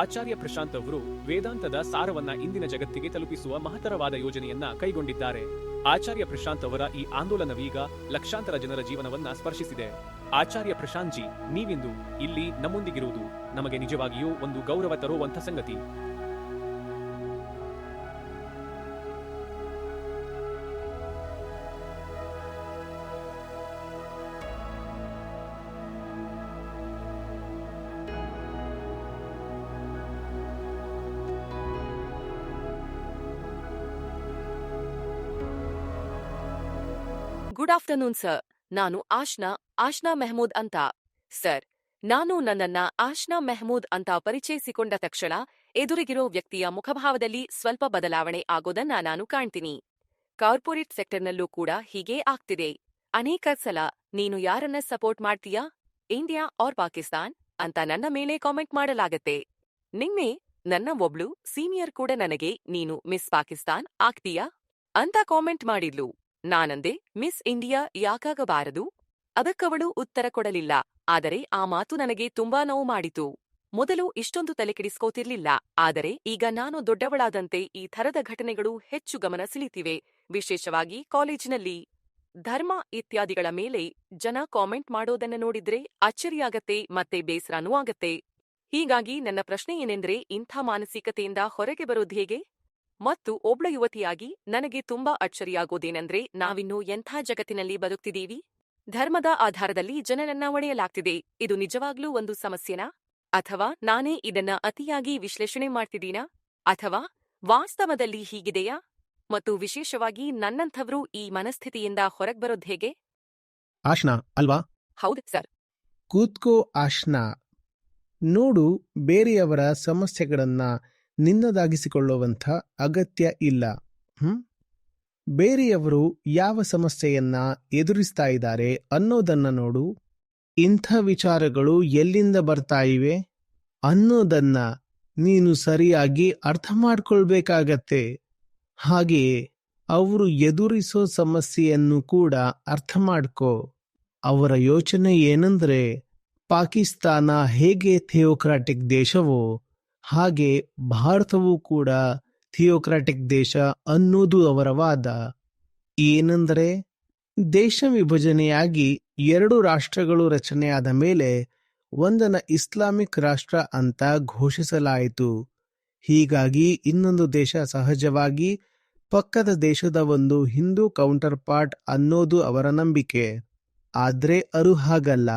ಆಚಾರ್ಯ ಪ್ರಶಾಂತ್ ಅವರು ವೇದಾಂತದ ಸಾರವನ್ನ ಇಂದಿನ ಜಗತ್ತಿಗೆ ತಲುಪಿಸುವ ಮಹತ್ತರವಾದ ಯೋಜನೆಯನ್ನ ಕೈಗೊಂಡಿದ್ದಾರೆ. ಆಚಾರ್ಯ ಪ್ರಶಾಂತ್ ಅವರ ಈ ಆಂದೋಲನವೀಗ ಲಕ್ಷಾಂತರ ಜನರ ಜೀವನವನ್ನ ಸ್ಪರ್ಶಿಸಿದೆ. ಆಚಾರ್ಯ ಪ್ರಶಾಂತ್ ಜಿ ನೀವಿಂದು ಇಲ್ಲಿ ನಮ್ಮೊಂದಿಗಿರುವುದು. ನಮಗೆ ನಿಜವಾಗಿಯೂ ಒಂದು ಗೌರವ ತರುವಂತ ಸಂಗತಿ. ಆಫ್ಟರ್ನೂನ್ ಸರ್ ನಾನು ಆಶ್ನಾ ಆಶ್ನಾ ಮೆಹಮೂದ್ ಅಂತ. ಸರ್, ನಾನು ನನ್ನನ್ನ ಆಶ್ನಾ ಮೆಹಮೂದ್ ಅಂತ ಪರಿಚಯಿಸಿಕೊಂಡ ತಕ್ಷಣ ಎದುರಿಗಿರೋ ವ್ಯಕ್ತಿಯ ಮುಖಭಾವದಲ್ಲಿ ಸ್ವಲ್ಪ ಬದಲಾವಣೆ ಆಗೋದನ್ನ ನಾನು ಕಾಣ್ತೀನಿ. ಕಾರ್ಪೊರೇಟ್ ಸೆಕ್ಟರ್ನಲ್ಲೂ ಕೂಡ ಹೀಗೇ ಆಗ್ತಿದೆ. ಅನೇಕ ಸಲ ನೀನು ಯಾರನ್ನ ಸಪೋರ್ಟ್ ಮಾಡ್ತೀಯಾ? India or Pakistan? ಅಂತ ನನ್ನ ಮೇಲೆ ಕಾಮೆಂಟ್ ಮಾಡಲಾಗತ್ತೆ. ನಿನ್ನೆ ನನ್ನ ಒಬ್ಳು ಸೀನಿಯರ್ ಕೂಡ ನನಗೆ, ನೀನು ಮಿಸ್ ಪಾಕಿಸ್ತಾನ್ ಆಗ್ತೀಯಾ? ಅಂತ ಕಾಮೆಂಟ್ ಮಾಡಿದ್ಲು. ನಾನಂದೆ, ಮಿಸ್ ಇಂಡಿಯಾ ಯಾಕಾಗಬಾರದು? ಅದಕ್ಕವಳು ಉತ್ತರ ಕೊಡಲಿಲ್ಲ. ಆದರೆ ಆ ಮಾತು ನನಗೆ ತುಂಬಾ ನೋವು ಮಾಡಿತು. ಮೊದಲು ಇಷ್ಟೊಂದು ತಲೆಕೆಡಿಸ್ಕೋತಿರ್ಲಿಲ್ಲ ಆದರೆ ಈಗ ನಾನು ದೊಡ್ಡವಳಾದಂತೆ ಈ ಥರದ ಘಟನೆಗಳು ಹೆಚ್ಚು ಗಮನ ಸೆಳೀತಿವೆ ವಿಶೇಷವಾಗಿ ಕಾಲೇಜಿನಲ್ಲಿ. ಧರ್ಮ ಇತ್ಯಾದಿಗಳ ಮೇಲೆ ಜನ ಕಾಮೆಂಟ್ ಮಾಡೋದನ್ನ ನೋಡಿದ್ರೆ ಅಚ್ಚರಿಯಾಗತ್ತೆ ಮತ್ತೆ ಬೇಸರನೂ ಆಗತ್ತೆ ಹೀಗಾಗಿ ನನ್ನ ಪ್ರಶ್ನೆ ಏನೆಂದ್ರೆ ಇಂಥ ಮಾನಸಿಕತೆಯಿಂದ ಹೊರಗೆ ಬರೋದು ಹೇಗೆ? ಮತ್ತು ಒಬ್ಳ ಯುವತಿಯಾಗಿ ನನಗೆ ತುಂಬಾ ಅಚ್ಚರಿಯಾಗೋದೇನೆಂದ್ರೆ ನಾವಿನ್ನು ಎಂಥ ಜಗತ್ತಿನಲ್ಲಿ ಬದುಕ್ತಿದ್ದೀವಿ? ಧರ್ಮದ ಆಧಾರದಲ್ಲಿ ಜನರನ್ನ ಒಡೆಯಲಾಗ್ತಿದೆ. ಇದು ನಿಜವಾಗ್ಲೂ ಒಂದು ಸಮಸ್ಯೆನಾ? ಅಥವಾ ನಾನೇ ಇದನ್ನ ಅತಿಯಾಗಿ ವಿಶ್ಲೇಷಣೆ ಮಾಡ್ತಿದ್ದೀನಾ? ಅಥವಾ ವಾಸ್ತವದಲ್ಲಿ ಹೀಗಿದೆಯಾ? ಮತ್ತು ವಿಶೇಷವಾಗಿ ನನ್ನಂಥವ್ರು ಈ ಮನಸ್ಥಿತಿಯಿಂದ ಹೊರಗ್ಬರೋದ್ ಹೇಗೆ? ಆಶ್ನಾ ಅಲ್ವಾ? ಹೌದು ಸರ್. ಕೂತ್ಕೋ ಆಶ್ನಾ. ನೋಡು ಬೇರೆಯವರ ಸಮಸ್ಯೆಗಳನ್ನ ನಿನ್ನದಾಗಿಸಿಕೊಳ್ಳುವಂಥ ಅಗತ್ಯ ಇಲ್ಲ. ಹ್ಮ್? ಬೇರೆಯವರು ಯಾವ ಸಮಸ್ಯೆಯನ್ನ ಎದುರಿಸ್ತಾ ಇದ್ದಾರೆ ಅನ್ನೋದನ್ನ ನೋಡು. ಇಂಥ ವಿಚಾರಗಳು ಎಲ್ಲಿಂದ ಬರ್ತಾ ಇವೆ? ಅನ್ನೋದನ್ನ ನೀನು ಸರಿಯಾಗಿ ಅರ್ಥ ಮಾಡ್ಕೊಳ್ಬೇಕಾಗತ್ತೆ. ಹಾಗೆಯೇ ಅವರು ಎದುರಿಸೋ ಸಮಸ್ಯೆಯನ್ನು ಕೂಡ ಅರ್ಥ ಮಾಡ್ಕೋ. ಅವರ ಯೋಚನೆ ಏನಂದ್ರೆ ಪಾಕಿಸ್ತಾನ ಹೇಗೆ ಥಿಯೋಕ್ರಾಟಿಕ್ ದೇಶವೋ ಹಾಗೆ ಭಾರತವೂ ಕೂಡ ಥಿಯೋಕ್ರಾಟಿಕ್ ದೇಶ ಅನ್ನೋದು ಅವರ ವಾದ. ಏನೆಂದರೆ, ದೇಶ ವಿಭಜನೆಯಾಗಿ ಎರಡು ರಾಷ್ಟ್ರಗಳು ರಚನೆಯಾದ ಮೇಲೆ ಒಂದನ ಇಸ್ಲಾಮಿಕ್ ರಾಷ್ಟ್ರ ಅಂತ ಘೋಷಿಸಲಾಯಿತು. ಹೀಗಾಗಿ ಇನ್ನೊಂದು ದೇಶ ಸಹಜವಾಗಿ ಪಕ್ಕದ ದೇಶದ ಒಂದು ಹಿಂದೂ ಕೌಂಟರ್ ಪಾರ್ಟ್ ಅನ್ನೋದು ಅವರ ನಂಬಿಕೆ. ಆದ್ರೆ ಅರು ಹಾಗಲ್ಲ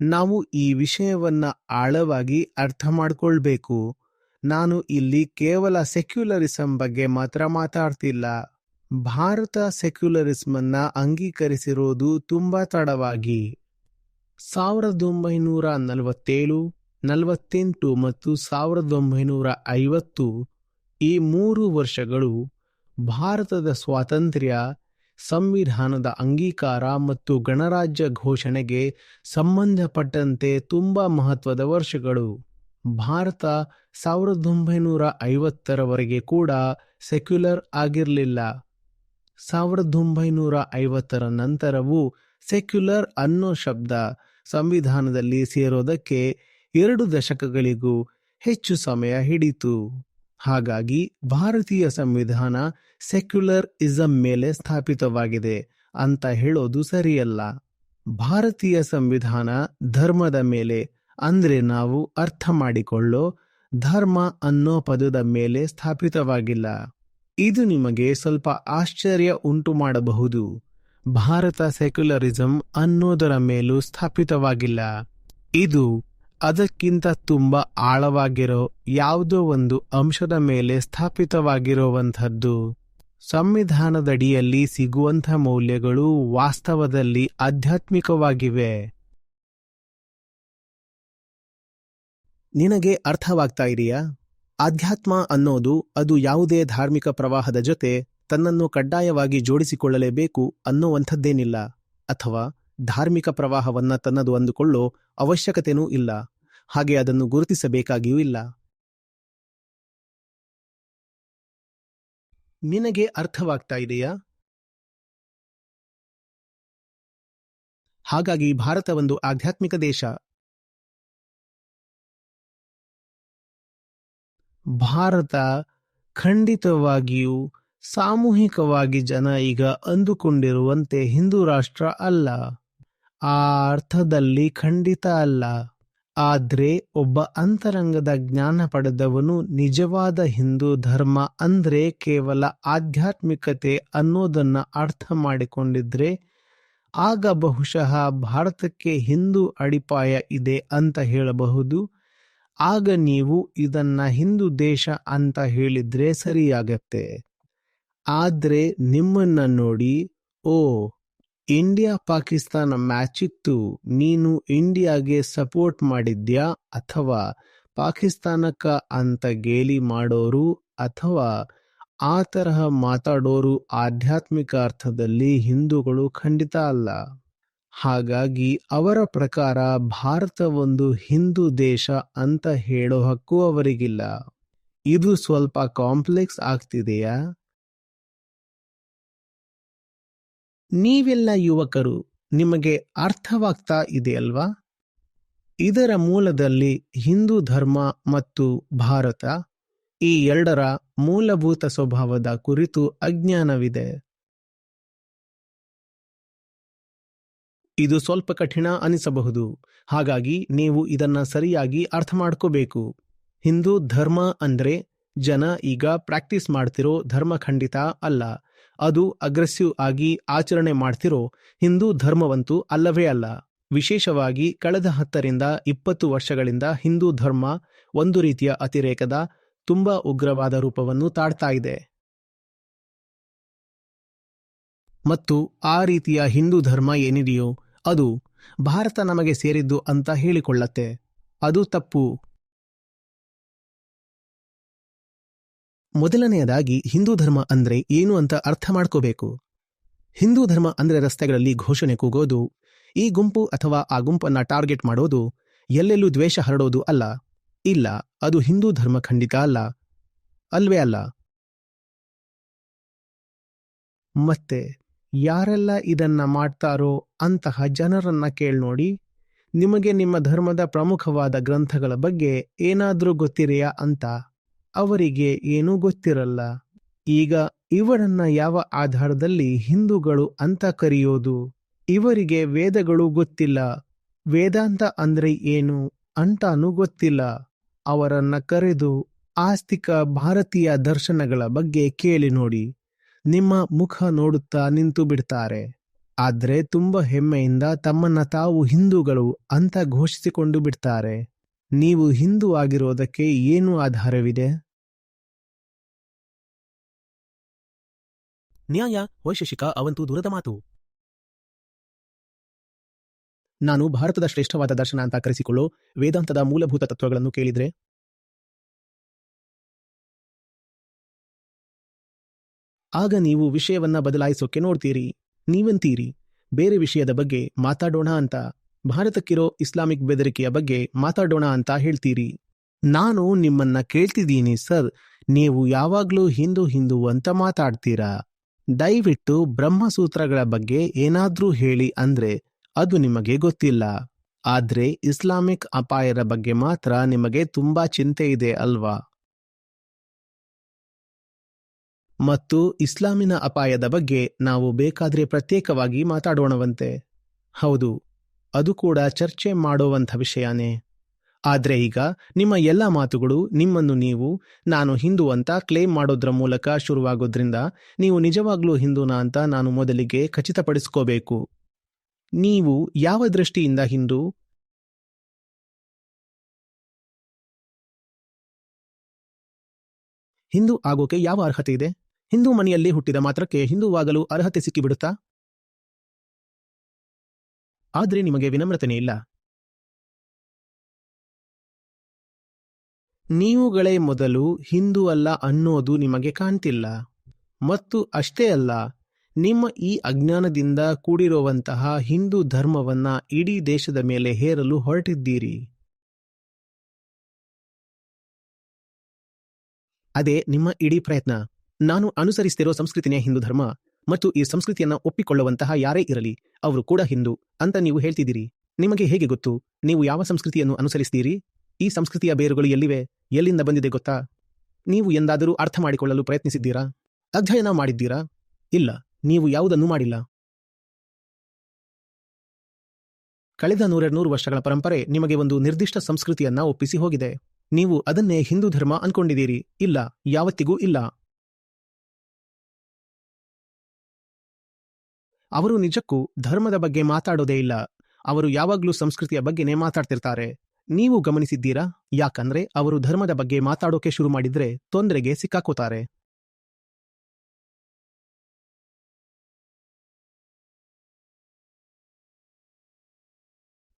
ನಾವು ಈ ವಿಷಯವನ್ನ ಆಳವಾಗಿ ಅರ್ಥ ಮಾಡ್ಕೊಳ್ಬೇಕು. ನಾನು ಇಲ್ಲಿ ಕೇವಲ ಸೆಕ್ಯುಲರಿಸಂ ಬಗ್ಗೆ ಮಾತ್ರ ಮಾತಾಡ್ತಿಲ್ಲ. ಭಾರತ ಸೆಕ್ಯುಲರಿಸಮನ್ನ ಅಂಗೀಕರಿಸಿರೋದು ತುಂಬಾ ತಡವಾಗಿ. ಸಾವಿರದ ಒಂಬೈನೂರ ನಲವತ್ತೇಳು, ನಲವತ್ತೆಂಟು ಮತ್ತು ಸಾವಿರದ ಒಂಬೈನೂರ ಐವತ್ತು ಈ ಮೂರು ವರ್ಷಗಳು ಭಾರತದ ಸ್ವಾತಂತ್ರ್ಯ ಸಂವಿಧಾನದ ಅಂಗೀಕಾರ ಮತ್ತು ಗಣರಾಜ್ಯ ಘೋಷಣೆಗೆ ಸಂಬಂಧಪಟ್ಟಂತೆ ತುಂಬಾ ಮಹತ್ವದ ವರ್ಷಗಳು. ಭಾರತ ಸಾವಿರದ ಒಂಬೈನೂರ ಐವತ್ತರವರೆಗೆ ಕೂಡ ಸೆಕ್ಯುಲರ್ ಆಗಿರಲಿಲ್ಲ. ಸಾವಿರದ ಒಂಬೈನೂರ ಐವತ್ತರ ನಂತರವೂ ಸೆಕ್ಯುಲರ್ ಅನ್ನೋ ಶಬ್ದ ಸಂವಿಧಾನದಲ್ಲಿ ಸೇರೋದಕ್ಕೆ ಎರಡು ದಶಕಗಳಿಗೂ ಹೆಚ್ಚು ಸಮಯ ಹಿಡಿತು. ಹಾಗಾಗಿ ಭಾರತೀಯ ಸಂವಿಧಾನ ಸೆಕ್ಯುಲರ್ ಇಸಂ ಮೇಲೆ ಸ್ಥಾಪಿತವಾಗಿದೆ ಅಂತ ಹೇಳೋದು ಸರಿಯಲ್ಲ. ಭಾರತೀಯ ಸಂವಿಧಾನ ಧರ್ಮದ ಮೇಲೆ, ಅಂದ್ರೆ ನಾವು ಅರ್ಥ ಮಾಡಿಕೊಳ್ಳೋ ಧರ್ಮ ಅನ್ನೋ ಪದದ ಮೇಲೆ ಸ್ಥಾಪಿತವಾಗಿಲ್ಲ. ಇದು ನಿಮಗೆ ಸ್ವಲ್ಪ ಆಶ್ಚರ್ಯ ಉಂಟು ಮಾಡಬಹುದು. ಭಾರತ ಸೆಕ್ಯುಲರಿಸಂ ಅನ್ನೋದರ ಮೇಲೂ ಸ್ಥಾಪಿತವಾಗಿಲ್ಲ. ಇದು ಅದಕ್ಕಿಂತ ತುಂಬ ಆಳವಾಗಿರೋ ಯಾವುದೋ ಒಂದು ಅಂಶದ ಮೇಲೆ ಸ್ಥಾಪಿತವಾಗಿರುವಂಥದ್ದು. ಸಂವಿಧಾನದಡಿಯಲ್ಲಿ ಸಿಗುವಂಥ ಮೌಲ್ಯಗಳು ವಾಸ್ತವದಲ್ಲಿ ಆಧ್ಯಾತ್ಮಿಕವಾಗಿವೆ. ನಿನಗೆ ಅರ್ಥವಾಗ್ತಾ ಇದೆಯಾ? ಆಧ್ಯಾತ್ಮ ಅನ್ನೋದು ಅದು ಯಾವುದೇ ಧಾರ್ಮಿಕ ಪ್ರವಾಹದ ಜೊತೆ ತನ್ನನ್ನು ಕಡ್ಡಾಯವಾಗಿ ಜೋಡಿಸಿಕೊಳ್ಳಲೇಬೇಕು ಅನ್ನುವಂಥದ್ದೇನಿಲ್ಲ, ಅಥವಾ ಧಾರ್ಮಿಕ ಪ್ರವಾಹವನ್ನ ತನ್ನದು ಅಂದುಕೊಳ್ಳೋ ಅವಶ್ಯಕತೆನೂ ಇಲ್ಲ. ಹಾಗೆ ಅದನ್ನು ಗುರುತಿಸಬೇಕಾಗಿಯೂ ಇಲ್ಲ. ನಿನಗೆ ಅರ್ಥವಾಗ್ತಾ ಇದೆಯಾ? ಹಾಗಾಗಿ ಭಾರತ ಒಂದು ಆಧ್ಯಾತ್ಮಿಕ ದೇಶ. ಭಾರತ ಖಂಡಿತವಾಗಿಯೂ ಸಾಮೂಹಿಕವಾಗಿ ಜನ ಈಗ ಅಂದುಕೊಂಡಿರುವಂತೆ ಹಿಂದೂ ರಾಷ್ಟ್ರ ಅಲ್ಲ. ಆ ಅರ್ಥದಲ್ಲಿ ಖಂಡಿತ ಅಲ್ಲ. ಆದ್ರೆ ಒಬ್ಬ ಅಂತರಂಗದ ಜ್ಞಾನ ಪಡೆದವನು ನಿಜವಾದ ಹಿಂದೂ ಧರ್ಮ ಅಂದ್ರೆ ಕೇವಲ ಆಧ್ಯಾತ್ಮಿಕತೆ ಅನ್ನೋದನ್ನ ಅರ್ಥ ಮಾಡಿಕೊಂಡಿದ್ರೆ ಆಗ ಬಹುಶಃ ಭಾರತಕ್ಕೆ ಹಿಂದೂ ಅಡಿಪಾಯ ಇದೆ ಅಂತ ಹೇಳಬಹುದು. ಆಗ ನೀವು ಇದನ್ನ ಹಿಂದೂ ದೇಶ ಅಂತ ಹೇಳಿದ್ರೆ ಸರಿಯಾಗತ್ತೆ. ಆದ್ರೆ ನಿಮ್ಮನ್ನ ನೋಡಿ, ಓ ಇಂಡಿಯಾ ಪಾಕಿಸ್ತಾನ ಮ್ಯಾಚ್ ಇತ್ತು ನೀನು ಇಂಡಿಯಾಗೆ ಸಪೋರ್ಟ್ ಮಾಡಿದ್ಯಾ ಅಥವಾ ಪಾಕಿಸ್ತಾನಕ್ಕ ಅಂತ ಗೇಲಿ ಮಾಡೋರು ಅಥವಾ ಆ ತರಹ ಮಾತಾಡೋರು ಆಧ್ಯಾತ್ಮಿಕ ಅರ್ಥದಲ್ಲಿ ಹಿಂದೂಗಳು ಖಂಡಿತ ಅಲ್ಲ. ಹಾಗಾಗಿ ಅವರ ಪ್ರಕಾರ ಭಾರತ ಒಂದು ಹಿಂದೂ ದೇಶ ಅಂತ ಹೇಳೋ ಹಕ್ಕು ಅವರಿಗಿಲ್ಲ. ಇದು ಸ್ವಲ್ಪ ಕಾಂಪ್ಲೆಕ್ಸ್ ಆಗ್ತಿದೆಯಾ? ನೀವೆಲ್ಲ ಯುವಕರು, ನಿಮಗೆ ಅರ್ಥವಾಗ್ತಾ ಇದೆಯಲ್ವಾ? ಇದರ ಮೂಲದಲ್ಲಿ ಹಿಂದೂ ಧರ್ಮ ಮತ್ತು ಭಾರತ, ಈ ಎರಡರ ಮೂಲಭೂತ ಸ್ವಭಾವದ ಕುರಿತು ಅಜ್ಞಾನವಿದೆ. ಇದು ಸ್ವಲ್ಪ ಕಠಿಣ ಅನಿಸಬಹುದು. ಹಾಗಾಗಿ ನೀವು ಇದನ್ನ ಸರಿಯಾಗಿ ಅರ್ಥ ಮಾಡ್ಕೋಬೇಕು. ಹಿಂದೂ ಧರ್ಮ ಅಂದ್ರೆ ಜನ ಈಗ ಪ್ರಾಕ್ಟೀಸ್ ಮಾಡ್ತಿರೋ ಧರ್ಮ ಖಂಡಿತ ಅಲ್ಲ. ಅದು ಅಗ್ರೆಸಿವ್ ಆಗಿ ಆಚರಣೆ ಮಾಡ್ತಿರೋ ಹಿಂದೂ ಧರ್ಮವಂತೂ ಅಲ್ಲವೇ ಅಲ್ಲ. ವಿಶೇಷವಾಗಿ ಕಳೆದ ಹತ್ತರಿಂದ ಇಪ್ಪತ್ತು ವರ್ಷಗಳಿಂದ ಹಿಂದೂ ಧರ್ಮ ಒಂದು ರೀತಿಯ ಅತಿರೇಕದ, ತುಂಬಾ ಉಗ್ರವಾದ ರೂಪವನ್ನು ತಾಡ್ತಾ ಇದೆ. ಮತ್ತು ಆ ರೀತಿಯ ಹಿಂದೂ ಧರ್ಮ ಏನಿದೆಯೋ ಅದು ಭಾರತ ನಮಗೆ ಸೇರಿದ್ದು ಅಂತ ಹೇಳಿಕೊಳ್ಳತ್ತೆ. ಅದು ತಪ್ಪು. ಮೊದಲನೆಯದಾಗಿ ಹಿಂದೂ ಧರ್ಮ ಅಂದ್ರೆ ಏನು ಅಂತ ಅರ್ಥ ಮಾಡ್ಕೋಬೇಕು. ಹಿಂದೂ ಧರ್ಮ ಅಂದ್ರೆ ರಸ್ತೆಗಳಲ್ಲಿ ಘೋಷಣೆ ಕೂಗೋದು, ಈ ಗುಂಪು ಅಥವಾ ಆ ಗುಂಪನ್ನ ಟಾರ್ಗೆಟ್ ಮಾಡೋದು, ಎಲ್ಲೆಲ್ಲೂ ದ್ವೇಷ ಹರಡೋದು ಅಲ್ಲ. ಇಲ್ಲ, ಅದು ಹಿಂದೂ ಧರ್ಮ ಖಂಡಿತ ಅಲ್ಲ. ಅಲ್ವೇ ಅಲ್ಲ. ಮತ್ತೆ, ಯಾರೆಲ್ಲ ಇದನ್ನ ಮಾಡ್ತಾರೋ ಅಂತಹ ಜನರನ್ನ ಕೇಳ್ನೋಡಿ ನಿಮಗೆ ನಿಮ್ಮ ಧರ್ಮದ ಪ್ರಮುಖವಾದ ಗ್ರಂಥಗಳ ಬಗ್ಗೆ ಏನಾದರೂ ಗೊತ್ತಿರೆಯಾ ಅಂತ? ಅವರಿಗೆ ಏನೂ ಗೊತ್ತಿರಲ್ಲ. ಈಗ ಇವರನ್ನ ಯಾವ ಆಧಾರದಲ್ಲಿ ಹಿಂದೂಗಳು ಅಂತ ಕರೆಯೋದು? ಇವರಿಗೆ ವೇದಗಳು ಗೊತ್ತಿಲ್ಲ. ವೇದಾಂತ ಅಂದ್ರೆ ಏನು ಅಂತಾನೂ ಗೊತ್ತಿಲ್ಲ. ಅವರನ್ನ ಕರೆದು ಆಸ್ತಿಕ ಭಾರತೀಯ ದರ್ಶನಗಳ ಬಗ್ಗೆ ಕೇಳಿ ನೋಡಿ. ನಿಮ್ಮ ಮುಖ ನೋಡುತ್ತಾ ನಿಂತು ಬಿಡ್ತಾರೆ. ಆದ್ರೆ ತುಂಬ ಹೆಮ್ಮೆಯಿಂದ ತಮ್ಮನ್ನ ತಾವು ಹಿಂದೂಗಳು ಅಂತ ಘೋಷಿಸಿಕೊಂಡು ಬಿಡ್ತಾರೆ. ನೀವು ಹಿಂದೂ ಆಗಿರೋದಕ್ಕೆ ಏನು ಆಧಾರವಿದೆ? ನ್ಯಾಯ ವೈಶೇಷಿಕ, ಅವಂತೂ ದೂರದ ಮಾತು. ನಾನು ಭಾರತದ ಶ್ರೇಷ್ಠವಾದ ದರ್ಶನ ಅಂತ ಕರೆಸಿಕೊಳ್ಳೋ ವೇದಾಂತದ ಮೂಲಭೂತ ತತ್ವಗಳನ್ನು ಕೇಳಿದ್ರೆ? ಆಗ ನೀವು ವಿಷಯವನ್ನ ಬದಲಾಯಿಸೋಕೆ ನೋಡ್ತೀರಿ. ನೀವಂತೀರಿ. ಬೇರೆ ವಿಷಯದ ಬಗ್ಗೆ ಮಾತಾಡೋಣ ಅಂತ. ಭಾರತಕ್ಕಿರೋ ಇಸ್ಲಾಮಿಕ್ ಬೆದರಿಕೆಯ ಬಗ್ಗೆ ಮಾತಾಡೋಣ ಅಂತ ಹೇಳ್ತೀರಿ. ನಾನು ನಿಮ್ಮನ್ನ ಕೇಳ್ತಿದ್ದೀನಿ ಸರ್. ನೀವು ಯಾವಾಗ್ಲೂ ಹಿಂದೂ ಹಿಂದೂ ಅಂತ ಮಾತಾಡ್ತೀರಾ? ದಯವಿಟ್ಟು ಬ್ರಹ್ಮಸೂತ್ರಗಳ ಬಗ್ಗೆ ಏನಾದರೂ ಹೇಳಿ ಅಂದ್ರೆ ಅದು ನಿಮಗೆ ಗೊತ್ತಿಲ್ಲ. ಆದ್ರೆ ಇಸ್ಲಾಮಿಕ್ ಅಪಾಯದ ಬಗ್ಗೆ ಮಾತ್ರ ನಿಮಗೆ ತುಂಬಾ ಚಿಂತೆ ಇದೆ ಅಲ್ವಾ? ಮತ್ತು ಇಸ್ಲಾಮಿನ ಅಪಾಯದ ಬಗ್ಗೆ ನಾವು ಬೇಕಾದ್ರೆ ಪ್ರತ್ಯೇಕವಾಗಿ ಮಾತಾಡೋಣವಂತೆ. ಹೌದು, ಅದು ಕೂಡ ಚರ್ಚೆ ಮಾಡುವಂಥ ವಿಷಯನೇ. ಆದ್ರೆ ಈಗ ನಿಮ್ಮ ಎಲ್ಲ ಮಾತುಗಳು ನಿಮ್ಮನ್ನು ನೀವು, ನಾನು ಹಿಂದೂ ಅಂತ ಕ್ಲೇಮ್ ಮಾಡೋದ್ರ ಮೂಲಕ ಶುರುವಾಗೋದ್ರಿಂದ ನೀವು ನಿಜವಾಗ್ಲೂ ಹಿಂದೂನಾ ಅಂತ ನಾನು ಮೊದಲಿಗೆ ಖಚಿತಪಡಿಸ್ಕೋಬೇಕು. ನೀವು ಯಾವ ದೃಷ್ಟಿಯಿಂದ ಹಿಂದೂ? ಹಿಂದೂ ಆಗೋಕೆ ಯಾವ ಅರ್ಹತೆ ಇದೆ? ಹಿಂದೂ ಮನೆಯಲ್ಲಿ ಹುಟ್ಟಿದ ಮಾತ್ರಕ್ಕೆ ಹಿಂದೂವಾಗಲು ಅರ್ಹತೆ ಸಿಕ್ಕಿಬಿಡುತ್ತಾ? ಆದ್ರೆ ನಿಮಗೆ ವಿನಮ್ರತನೇ ಇಲ್ಲ. ನೀವುಗಳೇ ಮೊದಲು ಹಿಂದೂ ಅಲ್ಲ ಅನ್ನೋದು ನಿಮಗೆ ಕಾಣ್ತಿಲ್ಲ. ಮತ್ತು ಅಷ್ಟೇ ಅಲ್ಲ, ನಿಮ್ಮ ಈ ಅಜ್ಞಾನದಿಂದ ಕೂಡಿರುವಂತಹ ಹಿಂದೂ ಧರ್ಮವನ್ನ ಇಡೀ ದೇಶದ ಮೇಲೆ ಹೇರಲು ಹೊರಟಿದ್ದೀರಿ. ಅದೇ ನಿಮ್ಮ ಇಡೀ ಪ್ರಯತ್ನ. ನಾನು ಅನುಸರಿಸ್ತಿರೋ ಸಂಸ್ಕೃತಿನೇ ಹಿಂದೂ ಧರ್ಮ, ಮತ್ತು ಈ ಸಂಸ್ಕೃತಿಯನ್ನ ಒಪ್ಪಿಕೊಳ್ಳುವಂತಹ ಯಾರೇ ಇರಲಿ, ಅವರು ಕೂಡ ಹಿಂದೂ ಅಂತ ನೀವು ಹೇಳ್ತಿದ್ದೀರಿ. ನಿಮಗೆ ಹೇಗೆ ಗೊತ್ತು, ನೀವು ಯಾವ ಸಂಸ್ಕೃತಿಯನ್ನು ಅನುಸರಿಸ್ತೀರಿ? ಈ ಸಂಸ್ಕೃತಿಯ ಬೇರುಗಳು ಎಲ್ಲಿವೆ? ಎಲ್ಲಿಂದ ಬಂದಿದೆ ಗೊತ್ತಾ? ನೀವು ಎಂದಾದರೂ ಅರ್ಥ ಮಾಡಿಕೊಳ್ಳಲು ಪ್ರಯತ್ನಿಸಿದ್ದೀರಾ? ಅಧ್ಯಯನ ಮಾಡಿದ್ದೀರಾ? ಇಲ್ಲ, ನೀವು ಯಾವುದನ್ನೂ ಮಾಡಿಲ್ಲ. ಕಳೆದ ನೂರೆರನೂರು ವರ್ಷಗಳ ಪರಂಪರೆ ನಿಮಗೆ ಒಂದು ನಿರ್ದಿಷ್ಟ ಸಂಸ್ಕೃತಿಯನ್ನ ಒಪ್ಪಿಸಿ ಹೋಗಿದೆ. ನೀವು ಅದನ್ನೇ ಹಿಂದೂ ಧರ್ಮ ಅನ್ಕೊಂಡಿದ್ದೀರಿ. ಇಲ್ಲ, ಯಾವತ್ತಿಗೂ ಇಲ್ಲ. ಅವರು ನಿಜಕ್ಕೂ ಧರ್ಮದ ಬಗ್ಗೆ ಮಾತಾಡೋದೇ ಇಲ್ಲ. ಅವರು ಯಾವಾಗಲೂ ಸಂಸ್ಕೃತಿಯ ಬಗ್ಗೆನೇ ಮಾತಾಡ್ತಿರ್ತಾರೆ. ನೀವು ಗಮನಿಸಿದ್ದೀರಾ? ಯಾಕಂದ್ರೆ ಅವರು ಧರ್ಮದ ಬಗ್ಗೆ ಮಾತಾಡೋಕೆ ಶುರು ಮಾಡಿದ್ರೆ ತೊಂದರೆಗೆ ಸಿಕ್ಕಾಕೋತಾರೆ.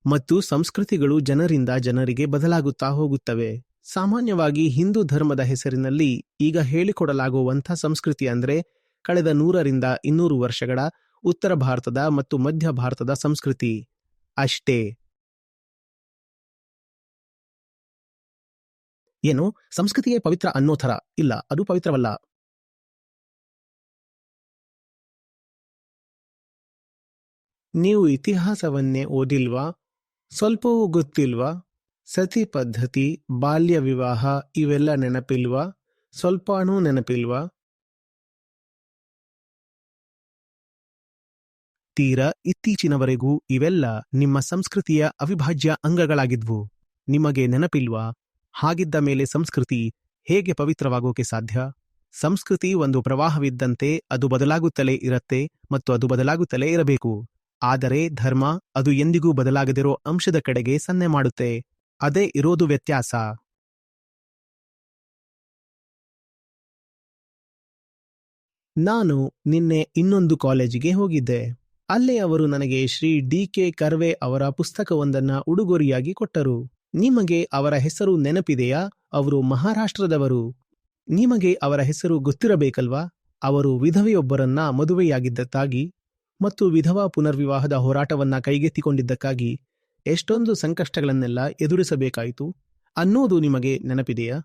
ಮತ್ತು ಸಂಸ್ಕೃತಿಗಳು ಜನರಿಂದ ಜನರಿಗೆ ಬದಲಾಗುತ್ತಾ ಹೋಗುತ್ತವೆ. ಸಾಮಾನ್ಯವಾಗಿ ಹಿಂದೂ ಧರ್ಮದ ಹೆಸರಿನಲ್ಲಿ ಈಗ ಹೇಳಿಕೊಡಲಾಗುವಂಥ ಸಂಸ್ಕೃತಿ ಅಂದ್ರೆ ಕಳೆದ ನೂರರಿಂದ ಇನ್ನೂರು ವರ್ಷಗಳ ಉತ್ತರ ಭಾರತದ ಮತ್ತು ಮಧ್ಯ ಭಾರತದ ಸಂಸ್ಕೃತಿ. ಅಷ್ಟೇ. ಏನು? ಸಂಸ್ಕೃತಿಯೇ ಪವಿತ್ರ ಅನ್ನೋ ಥರ. ಇಲ್ಲ, ಅದು ಪವಿತ್ರವಲ್ಲ. ನೀವು ಇತಿಹಾಸವನ್ನೇ ಓದಿಲ್ವಾ? ಸ್ವಲ್ಪವೂ ಗೊತ್ತಿಲ್ವಾ? ಸತಿ ಪದ್ಧತಿ, ಬಾಲ್ಯ ವಿವಾಹ ಇವೆಲ್ಲ ನೆನಪಿಲ್ವಾ? ಸ್ವಲ್ಪನೂ ನೆನಪಿಲ್ವಾ? ತೀರ ಇತ್ತೀಚಿನವರೆಗೂ ಇವೆಲ್ಲ ನಿಮ್ಮ ಸಂಸ್ಕೃತಿಯ ಅವಿಭಾಜ್ಯ ಅಂಗಗಳಾಗಿದ್ವು. ನಿಮಗೆ ನೆನಪಿಲ್ವಾ? ಹಾಗಿದ್ದ ಮೇಲೆ ಸಂಸ್ಕೃತಿ ಹೇಗೆ ಪವಿತ್ರವಾಗೋಕೆ ಸಾಧ್ಯ? ಸಂಸ್ಕೃತಿ ಒಂದು ಪ್ರವಾಹವಿದ್ದಂತೆ ಅದು ಬದಲಾಗುತ್ತಲೇ ಇರತ್ತೆ ಮತ್ತು ಅದು ಬದಲಾಗುತ್ತಲೇ ಇರಬೇಕು. ಆದರೆ ಧರ್ಮ ಅದು ಎಂದಿಗೂ ಬದಲಾಗದಿರೋ ಅಂಶದ ಕಡೆಗೆ ಸನ್ನೆ ಮಾಡುತ್ತೆ. ಅದೇ ಇರೋದು ವ್ಯತ್ಯಾಸ. ನಾನು ನಿನ್ನೆ ಇನ್ನೊಂದು ಕಾಲೇಜಿಗೆ ಹೋಗಿದ್ದೆ. ಅಲ್ಲೇ ಅವರು ನನಗೆ ಶ್ರೀ ಡಿ ಕೆ ಕರ್ವೆ ಅವರ ಪುಸ್ತಕವೊಂದನ್ನು ಉಡುಗೊರೆಯಾಗಿ ಕೊಟ್ಟರು. ನಿಮಗೆ ಅವರ ಹೆಸರು ನೆನಪಿದೆಯಾ? ಅವರು ಮಹಾರಾಷ್ಟ್ರದವರು. ನಿಮಗೆ ಅವರ ಹೆಸರು ಗೊತ್ತಿರಬೇಕಲ್ವಾ? ಅವರು ವಿಧವೆಯೊಬ್ಬರನ್ನ ಮದುವೆಯಾಗಿದ್ದಕ್ಕಾಗಿ ಮತ್ತು ವಿಧವಾ ಪುನರ್ವಿವಾಹದ ಹೋರಾಟವನ್ನ ಕೈಗೆತ್ತಿಕೊಂಡಿದ್ದಕ್ಕಾಗಿ ಎಷ್ಟೊಂದು ಸಂಕಷ್ಟಗಳನ್ನೆಲ್ಲ ಎದುರಿಸಬೇಕಾಯಿತು? ಅನ್ನೋದು ನಿಮಗೆ ನೆನಪಿದೆಯಾ?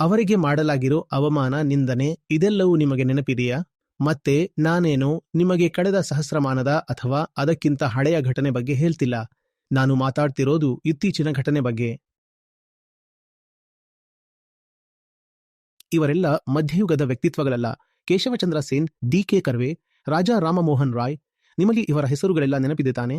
ಅವರಿಗೆ ಮಾಡಲಾಗಿರೋ ಅವಮಾನ, ನಿಂದನೆ ಇದೆಲ್ಲವೂ ನಿಮಗೆ ನೆನಪಿದೆಯಾ? ಮತ್ತೆ ನಾನೇನೋ ನಿಮಗೆ ಕಳೆದ ಸಹಸ್ರಮಾನದ ಅಥವಾ ಅದಕ್ಕಿಂತ ಹಳೆಯ ಘಟನೆ ಬಗ್ಗೆ ಹೇಳ್ತಿಲ್ಲ. ನಾನು ಮಾತಾಡ್ತಿರೋದು ಇತ್ತೀಚಿನ ಘಟನೆ ಬಗ್ಗೆ. ಇವರೆಲ್ಲ ಮಧ್ಯಯುಗದ ವ್ಯಕ್ತಿತ್ವಗಳಲ್ಲ. Keshavchandra Sen, D K Karve, Raja Rammohan Roy. ನಿಮಗೆ ಇವರ ಹೆಸರುಗಳೆಲ್ಲ ನೆನಪಿದೆ ತಾನೆ?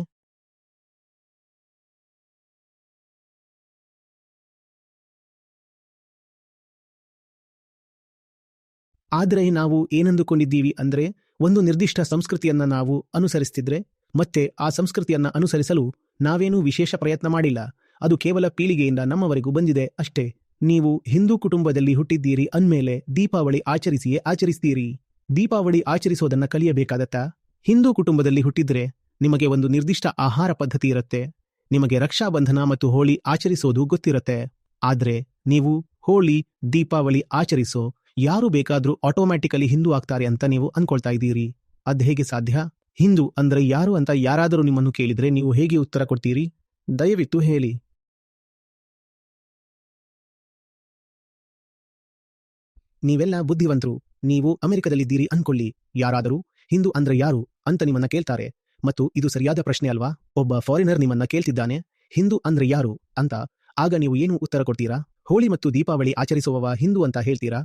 ಆದರೆ ನಾವು ಏನಂದುಕೊಂಡಿದ್ದೀವಿ ಅಂದ್ರೆ ಒಂದು ನಿರ್ದಿಷ್ಟ ಸಂಸ್ಕೃತಿಯನ್ನ ನಾವು ಅನುಸರಿಸ್ತಿದ್ರೆ, ಮತ್ತೆ ಆ ಸಂಸ್ಕೃತಿಯನ್ನ ಅನುಸರಿಸಲು ನಾವೇನೂ ವಿಶೇಷ ಪ್ರಯತ್ನ ಮಾಡಿಲ್ಲ. ಅದು ಕೇವಲ ಪೀಳಿಗೆಯಿಂದ ನಮ್ಮವರೆಗೂ ಬಂದಿದೆ ಅಷ್ಟೇ. ನೀವು ಹಿಂದೂ ಕುಟುಂಬದಲ್ಲಿ ಹುಟ್ಟಿದ್ದೀರಿ ಅಂದಮೇಲೆ ದೀಪಾವಳಿ ಆಚರಿಸಿಯೇ ಆಚರಿಸ್ತೀರಿ. ದೀಪಾವಳಿ ಆಚರಿಸೋದನ್ನ ಕಲಿಯಬೇಕಾದತ್ತ? ಹಿಂದೂ ಕುಟುಂಬದಲ್ಲಿ ಹುಟ್ಟಿದ್ರೆ ನಿಮಗೆ ಒಂದು ನಿರ್ದಿಷ್ಟ ಆಹಾರ ಪದ್ಧತಿ ಇರುತ್ತೆ. ನಿಮಗೆ ರಕ್ಷಾಬಂಧನ ಮತ್ತು ಹೋಳಿ ಆಚರಿಸೋದು ಗೊತ್ತಿರುತ್ತೆ. ಆದರೆ ನೀವು ಹೋಳಿ, ದೀಪಾವಳಿ ಆಚರಿಸೋ ಯಾರು ಬೇಕಾದರೂ ಆಟೋಮ್ಯಾಟಿಕಲಿ ಹಿಂದೂ ಆಗ್ತಾರೆ ಅಂತ ನೀವು ಅನ್ಕೊಳ್ತಾ ಇದ್ದೀರಿ. ಅದ್ ಹೇಗೆ ಸಾಧ್ಯ? ಹಿಂದೂ ಅಂದ್ರೆ ಯಾರು ಅಂತ ಯಾರಾದರೂ ನಿಮ್ಮನ್ನು ಕೇಳಿದ್ರೆ ನೀವು ಹೇಗೆ ಉತ್ತರ ಕೊಡ್ತೀರಿ? ದಯವಿಟ್ಟು ಹೇಳಿ. ನೀವೆಲ್ಲ ಬುದ್ಧಿವಂತರು, ನೀವು ಅಮೆರಿಕದಲ್ಲಿದ್ದೀರಿ ಅನ್ಕೊಳ್ಳಿ. ಯಾರಾದರೂ, ಹಿಂದೂ ಅಂದ್ರೆ ಯಾರು ಅಂತ ನಿಮ್ಮನ್ನ ಕೇಳ್ತಾರೆ. ಮತ್ತು ಇದು ಸರಿಯಾದ ಪ್ರಶ್ನೆ ಅಲ್ವಾ? ಒಬ್ಬ ಫಾರಿನರ್ ನಿಮ್ಮನ್ನ ಕೇಳ್ತಿದ್ದಾನೆ, ಹಿಂದೂ ಅಂದ್ರೆ ಯಾರು ಅಂತ. ಆಗ ನೀವು ಏನು ಉತ್ತರ ಕೊಡ್ತೀರಾ? ಹೋಳಿ ಮತ್ತು ದೀಪಾವಳಿ ಆಚರಿಸುವವ ಹಿಂದೂ ಅಂತ ಹೇಳ್ತೀರಾ?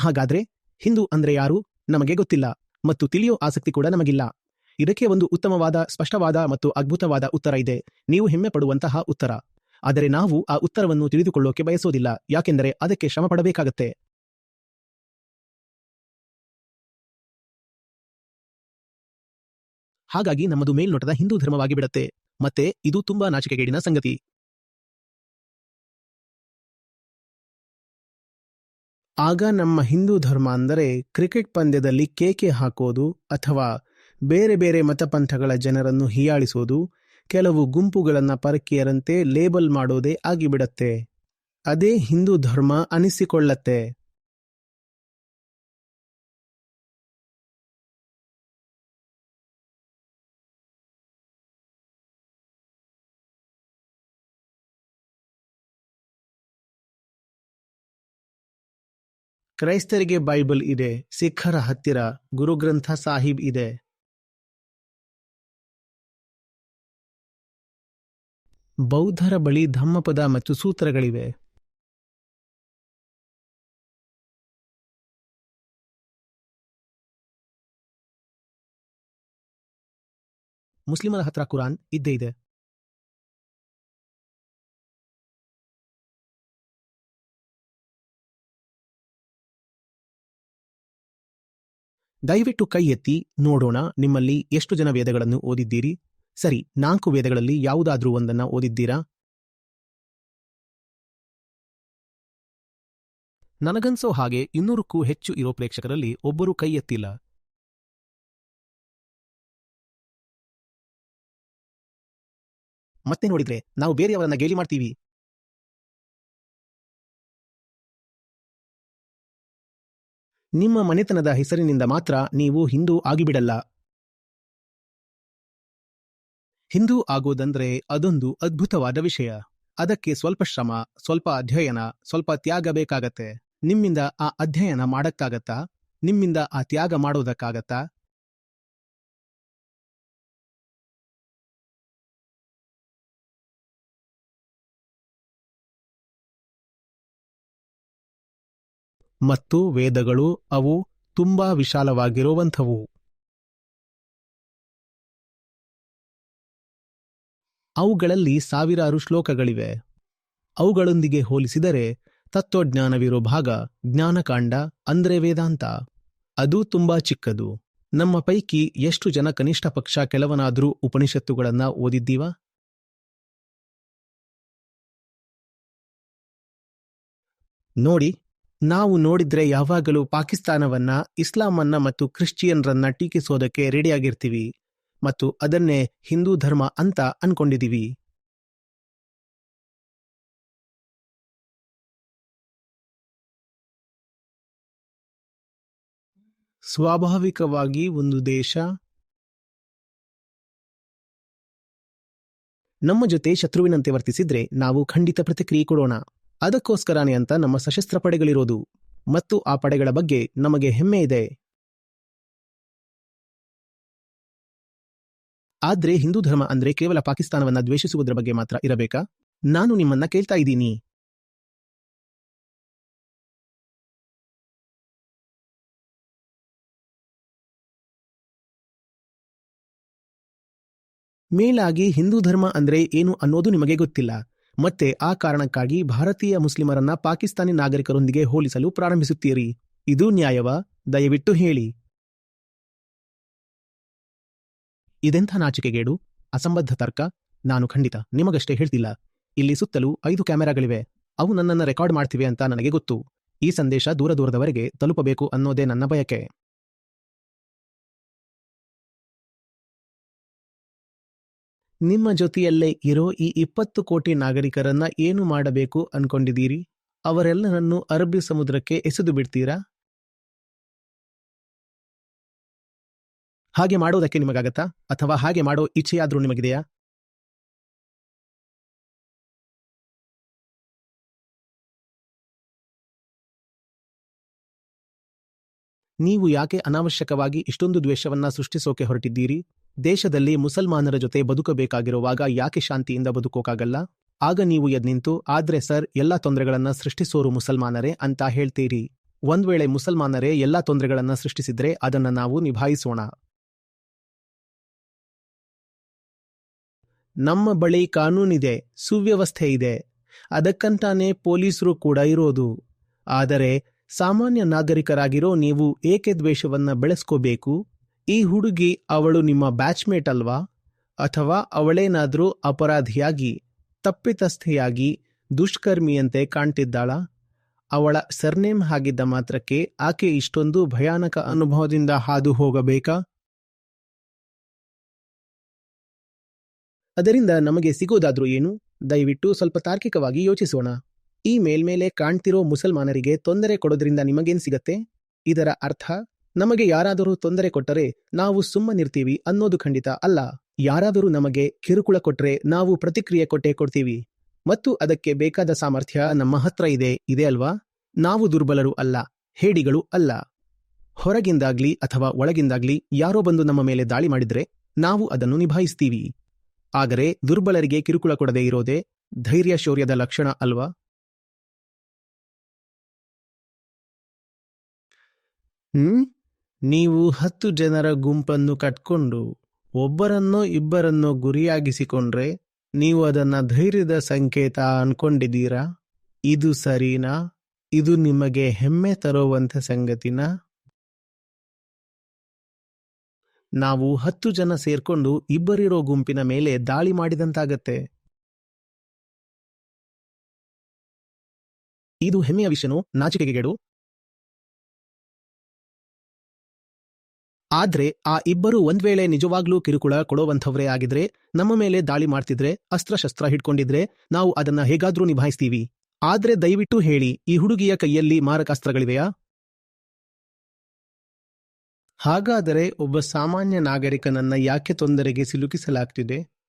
ಹಾಗಾದ್ರೆ ಹಿಂದೂ ಅಂದ್ರೆ ಯಾರು? ನಮಗೆ ಗೊತ್ತಿಲ್ಲ ಮತ್ತು ತಿಳಿಯೋ ಆಸಕ್ತಿ ಕೂಡ ನಮಗಿಲ್ಲ. ಇದಕ್ಕೆ ಒಂದು ಉತ್ತಮವಾದ, ಸ್ಪಷ್ಟವಾದ ಮತ್ತು ಅದ್ಭುತವಾದ ಉತ್ತರ ಇದೆ. ನೀವು ಹೆಮ್ಮೆ ಪಡುವಂತಹ ಉತ್ತರ. ಆದರೆ ನಾವು ಆ ಉತ್ತರವನ್ನು ತಿಳಿದುಕೊಳ್ಳೋಕೆ ಬಯಸೋದಿಲ್ಲ. ಯಾಕೆಂದರೆ ಅದಕ್ಕೆ ಶ್ರಮ ಪಡಬೇಕಾಗತ್ತೆ ಹಾಗಾಗಿ ನಮ್ಮದು ಮೇಲ್ನೋಟದ ಹಿಂದೂ ಧರ್ಮವಾಗಿ ಬಿಡತ್ತೆ ಮತ್ತೆ ಇದು ತುಂಬಾ ನಾಚಿಕೆಗೇಡಿನ ಸಂಗತಿ. ಆಗ ನಮ್ಮ ಹಿಂದೂ ಧರ್ಮ ಅಂದರೆ ಕ್ರಿಕೆಟ್ ಪಂದ್ಯದಲ್ಲಿ ಕೇಕೆ ಹಾಕೋದು ಅಥವಾ ಬೇರೆ ಬೇರೆ ಮತಪಂಥಗಳ ಜನರನ್ನು ಹೀಯಾಳಿಸೋದು, ಕೆಲವು ಗುಂಪುಗಳನ್ನು ಪರಕೀಯರಂತೆ ಲೇಬಲ್ ಮಾಡೋದೇ ಆಗಿಬಿಡತ್ತೆ. ಅದೇ ಹಿಂದೂ ಧರ್ಮ ಅನಿಸಿಕೊಳ್ಳತ್ತೆ. ಕ್ರೈಸ್ತರಿಗೆ ಬೈಬಲ್ ಇದೆ, ಸಿಖ್ಖರ ಹತ್ತಿರ ಗುರುಗ್ರಂಥ ಸಾಹಿಬ್ ಇದೆ. ಬೌದ್ಧರ ಬಳಿ ಧಮ್ಮಪದ ಮತ್ತು ಸೂತ್ರಗಳಿವೆ. ಮುಸ್ಲಿಮರ ಹತ್ರ ಕುರಾನ್ ಇದ್ದೇ ಇದೆ. ದಯವಿಟ್ಟು ಕೈ ಎತ್ತಿ ನೋಡೋಣ, ನಿಮ್ಮಲ್ಲಿ ಎಷ್ಟು ಜನ ವೇದಗಳನ್ನು ಓದಿದ್ದೀರಿ? ಸರಿ, ನಾಲ್ಕು ವೇದಗಳಲ್ಲಿ ಯಾವುದಾದ್ರೂ ಒಂದನ್ನ ಓದಿದ್ದೀರಾ? ನನಗನ್ಸೋ ಹಾಗೆ ಇನ್ನೂರಕ್ಕೂ ಹೆಚ್ಚು ಇರೋ ಪ್ರೇಕ್ಷಕರಲ್ಲಿ ಒಬ್ಬರು ಕೈ ಎತ್ತಿಲ್ಲ. ಮತ್ತೆ ನೋಡಿದ್ರೆ ನಾವು ಬೇರೆಯವರನ್ನ ಗೇಲಿ ಮಾಡ್ತೀವಿ. ನಿಮ್ಮ ಮನೆತನದ ಹೆಸರಿನಿಂದ ಮಾತ್ರ ನೀವು ಹಿಂದೂ ಆಗಿಬಿಡಲ್ಲ. ಹಿಂದೂ ಆಗೋದಂದ್ರೆ ಅದೊಂದು ಅದ್ಭುತವಾದ ವಿಷಯ. ಅದಕ್ಕೆ ಸ್ವಲ್ಪ ಶ್ರಮ, ಸ್ವಲ್ಪ ಅಧ್ಯಯನ, ಸ್ವಲ್ಪ ತ್ಯಾಗ ಬೇಕಾಗತ್ತೆ. ನಿಮ್ಮಿಂದ ಆ ಅಧ್ಯಯನ ಮಾಡಕ್ಕಾಗತ್ತಾ? ನಿಮ್ಮಿಂದ ಆ ತ್ಯಾಗ ಮಾಡೋದಕ್ಕಾಗತ್ತಾ? ಮತ್ತು ವೇದಗಳು ಅವು ತುಂಬಾ ವಿಶಾಲವಾಗಿರುವಂಥವು. ಅವುಗಳಲ್ಲಿ ಸಾವಿರಾರು ಶ್ಲೋಕಗಳಿವೆ. ಅವುಗಳೊಂದಿಗೆ ಹೋಲಿಸಿದರೆ ತತ್ವಜ್ಞಾನವಿರೋ ಭಾಗ, ಜ್ಞಾನಕಾಂಡ, ಅಂದ್ರೆ ವೇದಾಂತ. ಅದು ತುಂಬಾ ಚಿಕ್ಕದು. ನಮ್ಮ ಪೈಕಿ ಎಷ್ಟು ಜನ ಕನಿಷ್ಠ ಪಕ್ಷ ಕೆಲವನಾದರೂ ಉಪನಿಷತ್ತುಗಳನ್ನ ಓದಿದ್ದೀವಾ? ನೋಡಿ ನಾವು ನೋಡಿದ್ರೆ ಯಾವಾಗಲೂ ಪಾಕಿಸ್ತಾನವನ್ನ, ಇಸ್ಲಾಮನ್ನ ಮತ್ತು ಕ್ರಿಶ್ಚಿಯನ್ರನ್ನ ಟೀಕಿಸೋದಕ್ಕೆ ರೆಡಿಯಾಗಿರ್ತೀವಿ ಮತ್ತು ಅದನ್ನೇ ಹಿಂದೂ ಧರ್ಮ ಅಂತ ಅನ್ಕೊಂಡಿದೀವಿ. ಸ್ವಾಭಾವಿಕವಾಗಿ ಒಂದು ದೇಶ ನಮ್ಮ ಜೊತೆ ಶತ್ರುವಿನಂತೆ ವರ್ತಿಸಿದ್ರೆ ನಾವು ಖಂಡಿತ ಪ್ರತಿಕ್ರಿಯೆ ಕೊಡೋಣ. ಅದಕ್ಕೋಸ್ಕರನೇ ಅಂತ ನಮ್ಮ ಸಶಸ್ತ್ರ ಪಡೆಗಳಿರೋದು. ಮತ್ತು ಆ ಪಡೆಗಳ ಬಗ್ಗೆ ನಮಗೆ ಹೆಮ್ಮೆ ಇದೆ. ಆದ್ರೆ ಹಿಂದೂ ಧರ್ಮ ಅಂದ್ರೆ ಕೇವಲ ಪಾಕಿಸ್ತಾನವನ್ನ ದ್ವೇಷಿಸುವುದರ ಬಗ್ಗೆ ಮಾತ್ರ ಇರಬೇಕಾ? ನಾನು ನಿಮ್ಮನ್ನ ಕೇಳ್ತಾ ಇದ್ದೀನಿ. ಮೇಲಾಗಿ ಹಿಂದೂ ಧರ್ಮ ಅಂದ್ರೆ ಏನು ಅನ್ನೋದು ನಿಮಗೆ ಗೊತ್ತಿಲ್ಲ. ಮತ್ತೆ ಆ ಕಾರಣಕ್ಕಾಗಿ ಭಾರತೀಯ ಮುಸ್ಲಿಮರನ್ನ ಪಾಕಿಸ್ತಾನಿ ನಾಗರಿಕರೊಂದಿಗೆ ಹೋಲಿಸಲು ಪ್ರಾರಂಭಿಸುತ್ತೀರಿ. ಇದು ನ್ಯಾಯವ? ದಯವಿಟ್ಟು ಹೇಳಿ. ಇದೆಂಥ ನಾಚಿಕೆಗೇಡು? ಅಸಂಬದ್ಧ ತರ್ಕ? ನಾನು ಖಂಡಿತ ನಿಮಗಷ್ಟೇ ಹೇಳ್ತಿಲ್ಲ. ಇಲ್ಲಿ ಸುತ್ತಲೂ ಐದು ಕ್ಯಾಮೆರಾಗಳಿವೆ. ಅವು ನನ್ನನ್ನು ರೆಕಾರ್ಡ್ ಮಾಡ್ತಿವೆ ಅಂತ ನನಗೆ ಗೊತ್ತು. ಈ ಸಂದೇಶ ದೂರ ದೂರದವರೆಗೆ ತಲುಪಬೇಕು ಅನ್ನೋದೇ ನನ್ನ ಬಯಕೆ. ನಿಮ್ಮ ಜೊತೆಯಲ್ಲೇ ಇರೋ ಈ ಇಪ್ಪತ್ತು ಕೋಟಿ ನಾಗರಿಕರನ್ನ ಏನು ಮಾಡಬೇಕು ಅನ್ಕೊಂಡಿದ್ದೀರಿ? ಅವರೆಲ್ಲರನ್ನು ಅರಬ್ಬಿ ಸಮುದ್ರಕ್ಕೆ ಎಸೆದು ಬಿಡ್ತೀರಾ? ಹಾಗೆ ಮಾಡೋದಕ್ಕೆ ನಿಮಗಾಗತ್ತಾ? ಅಥವಾ ಹಾಗೆ ಮಾಡೋ ಇಚ್ಛೆಯಾದರೂ ನಿಮಗಿದೆಯಾ? ನೀವು ಯಾಕೆ ಅನಾವಶ್ಯಕವಾಗಿ ಇಷ್ಟೊಂದು ದ್ವೇಷವನ್ನ ಸೃಷ್ಟಿಸೋಕೆ ಹೊರಟಿದ್ದೀರಿ? ದೇಶದಲ್ಲಿ ಮುಸಲ್ಮಾನರ ಜೊತೆ ಬದುಕಬೇಕಾಗಿರುವಾಗ ಯಾಕೆ ಶಾಂತಿಯಿಂದ ಬದುಕೋಕಾಗಲ್ಲ? ಆಗ ನೀವು ಎದ್ನಿಂತು, ಆದ್ರೆ ಸರ್, ಎಲ್ಲಾ ತೊಂದರೆಗಳನ್ನ ಸೃಷ್ಟಿಸೋರು ಮುಸಲ್ಮಾನರೇ ಅಂತ ಹೇಳ್ತೀರಿ. ಒಂದ್ ವೇಳೆ ಮುಸಲ್ಮಾನರೇ ಎಲ್ಲಾ ತೊಂದರೆಗಳನ್ನ ಸೃಷ್ಟಿಸಿದ್ರೆ ಅದನ್ನ ನಾವು ನಿಭಾಯಿಸೋಣ. ನಮ್ಮ ಬಳಿ ಕಾನೂನಿದೆ, ಸುವ್ಯವಸ್ಥೆ ಇದೆ. ಅದಕ್ಕಂತಾನೆ ಪೊಲೀಸರು ಕೂಡ ಇರೋದು. ಆದರೆ ಸಾಮಾನ್ಯ ನಾಗರಿಕರಾಗಿರೋ ನೀವು ಏಕೆ ದ್ವೇಷವನ್ನು ಬೆಳೆಸ್ಕೋಬೇಕು? ಈ ಹುಡುಗಿ ಅವಳು ನಿಮ್ಮ ಬ್ಯಾಚ್ಮೇಟ್ ಅಲ್ವಾ? ಅಥವಾ ಅವಳೇನಾದರೂ ಅಪರಾಧಿಯಾಗಿ, ತಪ್ಪಿತಸ್ಥೆಯಾಗಿ, ದುಷ್ಕರ್ಮಿಯಂತೆ ಕಾಣ್ತಿದ್ದಾಳ? ಅವಳ ಸರ್ನೇಮ್ ಆಗಿದ್ದ ಮಾತ್ರಕ್ಕೆ ಆಕೆ ಇಷ್ಟೊಂದು ಭಯಾನಕ ಅನುಭವದಿಂದ ಹಾದು ಹೋಗಬೇಕಾ? ಅದರಿಂದ ನಮಗೆ ಸಿಗೋದಾದ್ರೂ ಏನು? ದಯವಿಟ್ಟು ಸ್ವಲ್ಪ ತಾರ್ಕಿಕವಾಗಿ ಯೋಚಿಸೋಣ. ಈ ಮೇಲ್ಮೇಲೆ ಕಾಣ್ತಿರೋ ಮುಸಲ್ಮಾನರಿಗೆ ತೊಂದರೆ ಕೊಡೋದ್ರಿಂದ ನಿಮಗೇನ್ ಸಿಗತ್ತೆ? ಇದರ ಅರ್ಥ, ನಮಗೆ ಯಾರಾದರೂ ತೊಂದರೆ ಕೊಟ್ಟರೆ ನಾವು ಸುಮ್ಮನಿರ್ತೀವಿ ಅನ್ನೋದು ಖಂಡಿತ ಅಲ್ಲ. ಯಾರಾದರೂ ನಮಗೆ ಕಿರುಕುಳ ಕೊಟ್ರೆ ನಾವು ಪ್ರತಿಕ್ರಿಯೆ ಕೊಟ್ಟೇ ಕೊಡ್ತೀವಿ. ಮತ್ತು ಅದಕ್ಕೆ ಬೇಕಾದ ಸಾಮರ್ಥ್ಯ ನಮ್ಮ ಹತ್ರ ಇದೆ ಇದೆ ಅಲ್ವಾ? ನಾವು ದುರ್ಬಲರು ಅಲ್ಲ, ಹೇಡಿಗಳು ಅಲ್ಲ. ಹೊರಗಿಂದಾಗ್ಲಿ ಅಥವಾ ಒಳಗಿಂದಾಗ್ಲಿ ಯಾರೋ ಬಂದು ನಮ್ಮ ಮೇಲೆ ದಾಳಿ ಮಾಡಿದ್ರೆ ನಾವು ಅದನ್ನು ನಿಭಾಯಿಸ್ತೀವಿ. ಆದರೆ ದುರ್ಬಲರಿಗೆ ಕಿರುಕುಳ ಕೊಡದೇ ಇರೋದೇ ಧೈರ್ಯ ಶೌರ್ಯದ ಲಕ್ಷಣ ಅಲ್ವಾ? ಹ್ಮ್? ನೀವು ಹತ್ತು ಜನರ ಗುಂಪನ್ನು ಕಟ್ಕೊಂಡು ಒಬ್ಬರನ್ನೋ ಇಬ್ಬರನ್ನೋ ಗುರಿಯಾಗಿಸಿಕೊಂಡ್ರೆ ನೀವು ಅದನ್ನ ಧೈರ್ಯದ ಸಂಕೇತ ಅನ್ಕೊಂಡಿದ್ದೀರಾ? ಇದು ಸರಿನಾ? ಇದು ನಿಮಗೆ ಹೆಮ್ಮೆ ತರುವಂತ ಸಂಗತಿನ? ನಾವು ಹತ್ತು ಜನ ಸೇರ್ಕೊಂಡು ಇಬ್ಬರಿರೋ ಗುಂಪಿನ ಮೇಲೆ ದಾಳಿ ಮಾಡಿದಂತಾಗತ್ತೆ. ಇದು ಹೆಮ್ಮೆಯ ವಿಷಯನು, ನಾಚಿಕೆಗೇಡು ಆದ್ರೆ ಆ ಇಬ್ಬರು ಒಂದ್ ವೇಳೆ ನಿಜವಾಗ್ಲೂ ಕಿರುಕುಳ ಕೊಡೋವಂಥವ್ರೇ ಆಗಿದ್ರೆ, ನಮ್ಮ ಮೇಲೆ ದಾಳಿ ಮಾಡ್ತಿದ್ರೆ, ಅಸ್ತ್ರಶಸ್ತ್ರ ಹಿಡ್ಕೊಂಡಿದ್ರೆ, ನಾವು ಅದನ್ನ ಹೇಗಾದ್ರೂ ನಿಭಾಯಿಸ್ತೀವಿ. ಆದ್ರೆ ದಯವಿಟ್ಟು ಹೇಳಿ, ಈ ಹುಡುಗಿಯ ಕೈಯಲ್ಲಿ ಮಾರಕಾಸ್ತ್ರಗಳಿವೆಯಾ? ಹಾಗಾದರೆ ಒಬ್ಬ ಸಾಮಾನ್ಯ ನಾಗರಿಕನನ್ನ ಯಾಕೆ ತೊಂದರೆಗೆ ಸಿಲುಕಿಸಲಾಗ್ತಿದೆ?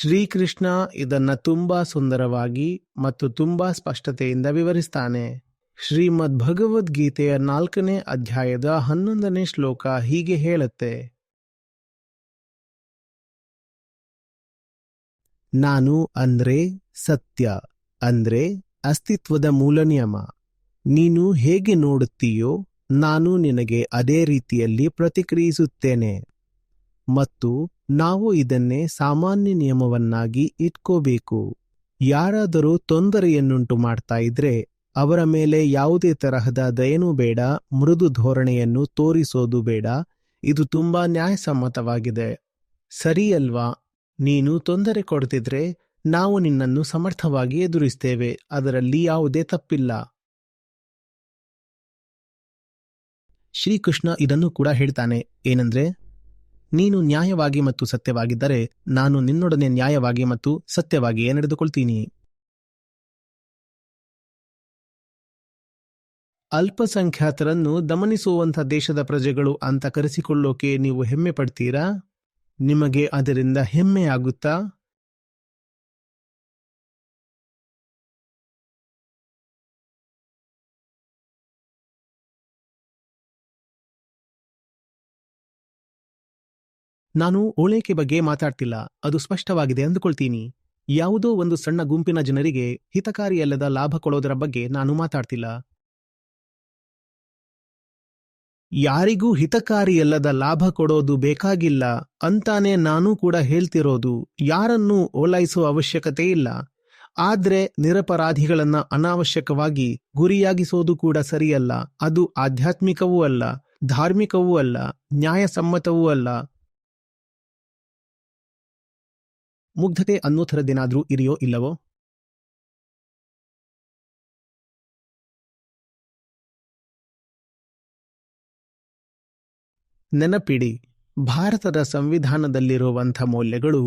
ಶ್ರೀಕೃಷ್ಣ ಇದನ್ನು ತುಂಬಾ ಸುಂದರವಾಗಿ ಮತ್ತು ತುಂಬಾ ಸ್ಪಷ್ಟತೆಯಿಂದ ವಿವರಿಸ್ತಾನೆ. ಶ್ರೀಮದ್ ಭಗವದ್ಗೀತೆಯ ನಾಲ್ಕನೇ ಅಧ್ಯಾಯದ ಹನ್ನೊಂದನೇ ಶ್ಲೋಕ ಹೀಗೆ ಹೇಳುತ್ತೆ. ನಾನು ಅಂದ್ರೆ ಸತ್ಯ, ಅಂದ್ರೆ ಅಸ್ತಿತ್ವದ ಮೂಲ ನಿಯಮ. ನೀನು ಹೇಗೆ ನೋಡುತ್ತೀಯೋ ನಾನು ನಿನಗೆ ಅದೇ ರೀತಿಯಲ್ಲಿ ಪ್ರತಿಕ್ರಿಯಿಸುತ್ತೇನೆ. ಮತ್ತು ನಾವು ಇದನ್ನೇ ಸಾಮಾನ್ಯ ನಿಯಮವನ್ನಾಗಿ ಇಟ್ಕೋಬೇಕು. ಯಾರಾದರೂ ತೊಂದರೆಯನ್ನುಂಟು ಮಾಡ್ತಾ ಇದ್ರೆ, ಅವರ ಮೇಲೆ ಯಾವುದೇ ತರಹದ ದಯನೂ ಬೇಡ, ಮೃದು ಧೋರಣೆಯನ್ನು ತೋರಿಸೋದು ಬೇಡ. ಇದು ತುಂಬಾ ನ್ಯಾಯಸಮ್ಮತವಾಗಿದೆ. ಸರಿಯಲ್ವಾ? ನೀನು ತೊಂದರೆ ಕೊಡ್ತಿದ್ರೆ, ನಾವು ನಿನ್ನನ್ನು ಸಮರ್ಥವಾಗಿ ಎದುರಿಸ್ತೇವೆ, ಅದರಲ್ಲಿ ಯಾವುದೇ ತಪ್ಪಿಲ್ಲ. ಶ್ರೀಕೃಷ್ಣ ಇದನ್ನು ಕೂಡ ಹೇಳ್ತಾನೆ, ಏನಂದ್ರೆ ನೀನು ನ್ಯಾಯವಾಗಿ ಮತ್ತು ಸತ್ಯವಾಗಿದ್ದರೆ ನಾನು ನಿನ್ನೊಡನೆ ನ್ಯಾಯವಾಗಿ ಮತ್ತು ಸತ್ಯವಾಗಿಯೇ ನಡೆದುಕೊಳ್ತೀನಿ. ಅಲ್ಪಸಂಖ್ಯಾತರನ್ನು ದಮನಿಸುವಂಥ ದೇಶದ ಪ್ರಜೆಗಳು ಅಂತ ಕರೆಸಿಕೊಳ್ಳೋಕೆ ನೀವು ಹೆಮ್ಮೆ ಪಡ್ತೀರಾ ನಿಮಗೆ ಅದರಿಂದ ಹೆಮ್ಮೆ ಆಗುತ್ತಾ ನಾನು ಓಳೈಕೆ ಬಗ್ಗೆ ಮಾತಾಡ್ತಿಲ್ಲ. ಅದು ಸ್ಪಷ್ಟವಾಗಿದೆ ಅಂದುಕೊಳ್ತೀನಿ. ಯಾವುದೋ ಒಂದು ಸಣ್ಣ ಗುಂಪಿನ ಜನರಿಗೆ ಹಿತಕಾರಿಯಲ್ಲದ ಲಾಭ ಕೊಡೋದರ ಬಗ್ಗೆ ನಾನು ಮಾತಾಡ್ತಿಲ್ಲ. ಯಾರಿಗೂ ಹಿತಕಾರಿಯಲ್ಲದ ಲಾಭ ಕೊಡೋದು ಬೇಕಾಗಿಲ್ಲ ಅಂತಾನೆ ನಾನು ಕೂಡ ಹೇಳ್ತಿರೋದು. ಯಾರನ್ನೂ ಓಲೈಸುವ ಅವಶ್ಯಕತೆ ಇಲ್ಲ. ಆದ್ರೆ ನಿರಪರಾಧಿಗಳನ್ನ ಅನಾವಶ್ಯಕವಾಗಿ ಗುರಿಯಾಗಿಸೋದು ಕೂಡ ಸರಿಯಲ್ಲ. ಅದು ಆಧ್ಯಾತ್ಮಿಕವೂ ಅಲ್ಲ, ಧಾರ್ಮಿಕವೂ ಅಲ್ಲ, ನ್ಯಾಯಸಮ್ಮತವೂ ಅಲ್ಲ. ಮುಗ್ಧತೆ ಅನ್ನೋ ಥರದ್ದೇನಾದ್ರೂ ಇದೆಯೋ ಇಲ್ಲವೋ? ನೆನಪಿಡಿ, ಭಾರತದ ಸಂವಿಧಾನದಲ್ಲಿರುವಂಥ ಮೌಲ್ಯಗಳು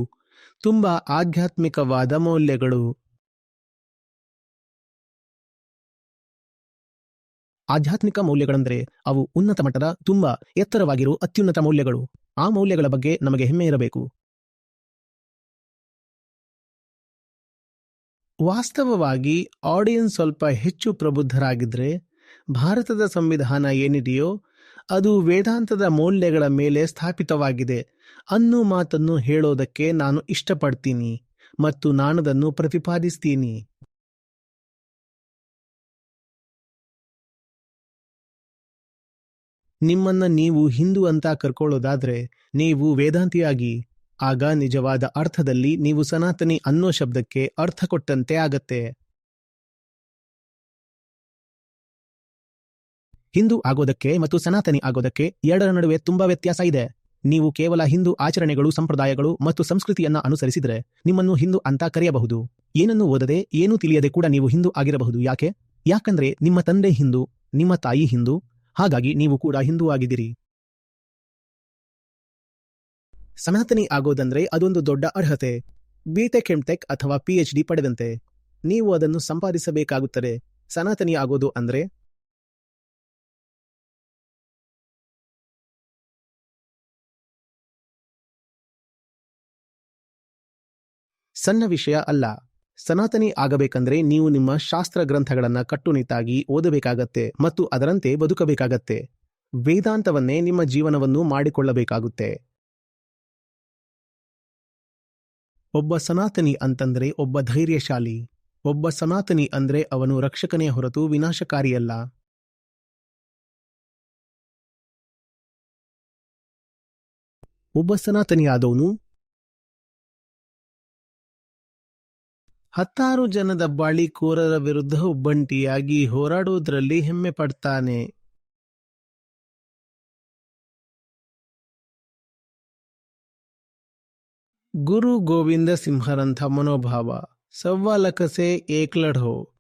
ತುಂಬಾ ಆಧ್ಯಾತ್ಮಿಕವಾದ ಮೌಲ್ಯಗಳು. ಆಧ್ಯಾತ್ಮಿಕ ಮೌಲ್ಯಗಳೆಂದರೆ ಅವು ಉನ್ನತ ಮಟ್ಟದ, ತುಂಬಾ ಎತ್ತರವಾಗಿರುವ ಅತ್ಯುನ್ನತ ಮೌಲ್ಯಗಳು. ಆ ಮೌಲ್ಯಗಳ ಬಗ್ಗೆ ನಮಗೆ ಹೆಮ್ಮೆ ಇರಬೇಕು. ವಾಸ್ತವವಾಗಿ ಆಡಿಯನ್ಸ್ ಸ್ವಲ್ಪ ಹೆಚ್ಚು ಪ್ರಬುದ್ಧರಾಗಿದ್ದರೆ ಭಾರತದ ಸಂವಿಧಾನ ಏನಿದೆಯೋ ಅದು ವೇದಾಂತದ ಮೌಲ್ಯಗಳ ಮೇಲೆ ಸ್ಥಾಪಿತವಾಗಿದೆ ಅನ್ನೋ ಮಾತನ್ನು ಹೇಳೋದಕ್ಕೆ ನಾನು ಇಷ್ಟಪಡ್ತೀನಿ ಮತ್ತು ನಾನದನ್ನು ಪ್ರತಿಪಾದಿಸ್ತೀನಿ. ನಿಮ್ಮನ್ನ ನೀವು ಹಿಂದೂ ಅಂತ ಕರ್ಕೊಳ್ಳೋದಾದ್ರೆ ನೀವು ವೇದಾಂತಿಯಾಗಿ. ಆಗ ನಿಜವಾದ ಅರ್ಥದಲ್ಲಿ ನೀವು ಸನಾತನಿ ಅನ್ನೋ ಶಬ್ದಕ್ಕೆ ಅರ್ಥ ಕೊಟ್ಟಂತೆ ಆಗತ್ತೆ. ಹಿಂದೂ ಆಗೋದಕ್ಕೆ ಮತ್ತು ಸನಾತನಿ ಆಗೋದಕ್ಕೆ ಎರಡರ ನಡುವೆ ತುಂಬಾ ವ್ಯತ್ಯಾಸ ಇದೆ. ನೀವು ಕೇವಲ ಹಿಂದೂ ಆಚರಣೆಗಳು, ಸಂಪ್ರದಾಯಗಳು ಮತ್ತು ಸಂಸ್ಕೃತಿಯನ್ನ ಅನುಸರಿಸಿದ್ರೆ ನಿಮ್ಮನ್ನು ಹಿಂದೂ ಅಂತ ಕರೆಯಬಹುದು. ಏನನ್ನು ಓದದೆ, ಏನೂ ತಿಳಿಯದೆ ಕೂಡ ನೀವು ಹಿಂದೂ ಆಗಿರಬಹುದು. ಯಾಕೆ? ಯಾಕಂದ್ರೆ ನಿಮ್ಮ ತಂದೆ ಹಿಂದೂ, ನಿಮ್ಮ ತಾಯಿ ಹಿಂದೂ, ಹಾಗಾಗಿ ನೀವು ಕೂಡ ಹಿಂದೂ ಆಗಿದ್ದೀರಿ. ಸನಾತನಿ ಆಗೋದಂದ್ರೆ ಅದೊಂದು ದೊಡ್ಡ ಅರ್ಹತೆ. ಬಿಟೆಕ್ ಎಂಟೆಕ್ ಅಥವಾ ಪಿಎಚ್ ಡಿ ಪಡೆದಂತೆ ನೀವು ಅದನ್ನು ಸಂಪಾದಿಸಬೇಕಾಗುತ್ತದೆ. ಸನಾತನಿ ಆಗೋದು ಅಂದ್ರೆ? ಸಣ್ಣ ವಿಷಯ ಅಲ್ಲ. ಸನಾತನಿ ಆಗಬೇಕಂದ್ರೆ ನೀವು ನಿಮ್ಮ ಶಾಸ್ತ್ರ ಗ್ರಂಥಗಳನ್ನ ಕಟ್ಟುನಿಟ್ಟಾಗಿ ಓದಬೇಕಾಗತ್ತೆ ಮತ್ತು ಅದರಂತೆ ಬದುಕಬೇಕಾಗತ್ತೆ. ವೇದಾಂತವನ್ನೇ ನಿಮ್ಮ ಜೀವನವನ್ನು ಮಾಡಿಕೊಳ್ಳಬೇಕಾಗುತ್ತೆ. ಒಬ್ಬ ಸನಾತನಿ ಅಂತಂದ್ರೆ ಒಬ್ಬ ಧೈರ್ಯಶಾಲಿ, ಒಬ್ಬ ಸನಾತನಿ ಅಂದ್ರೆ ಅವನು ರಕ್ಷಕನೇ ಹೊರತು ವಿನಾಶಕಾರಿಯಲ್ಲ. ಒಬ್ಬ ಸನಾತನಿಯಾದವನು ಹತ್ತಾರು ಜನದ ಬಾಳಿಕೋರರ ವಿರುದ್ಧ ಒಬ್ಬಂಟಿಯಾಗಿ ಹೋರಾಡುವುದರಲ್ಲಿ ಹೆಮ್ಮೆ ಪಡ್ತಾನೆ. ಗುರು ಗೋವಿಂದ ಸಿಂಹರಂಥ ಮನೋಭಾವ, ಸವ್ವಾಲಕಸೆ ಏಕ್ಲಢೋ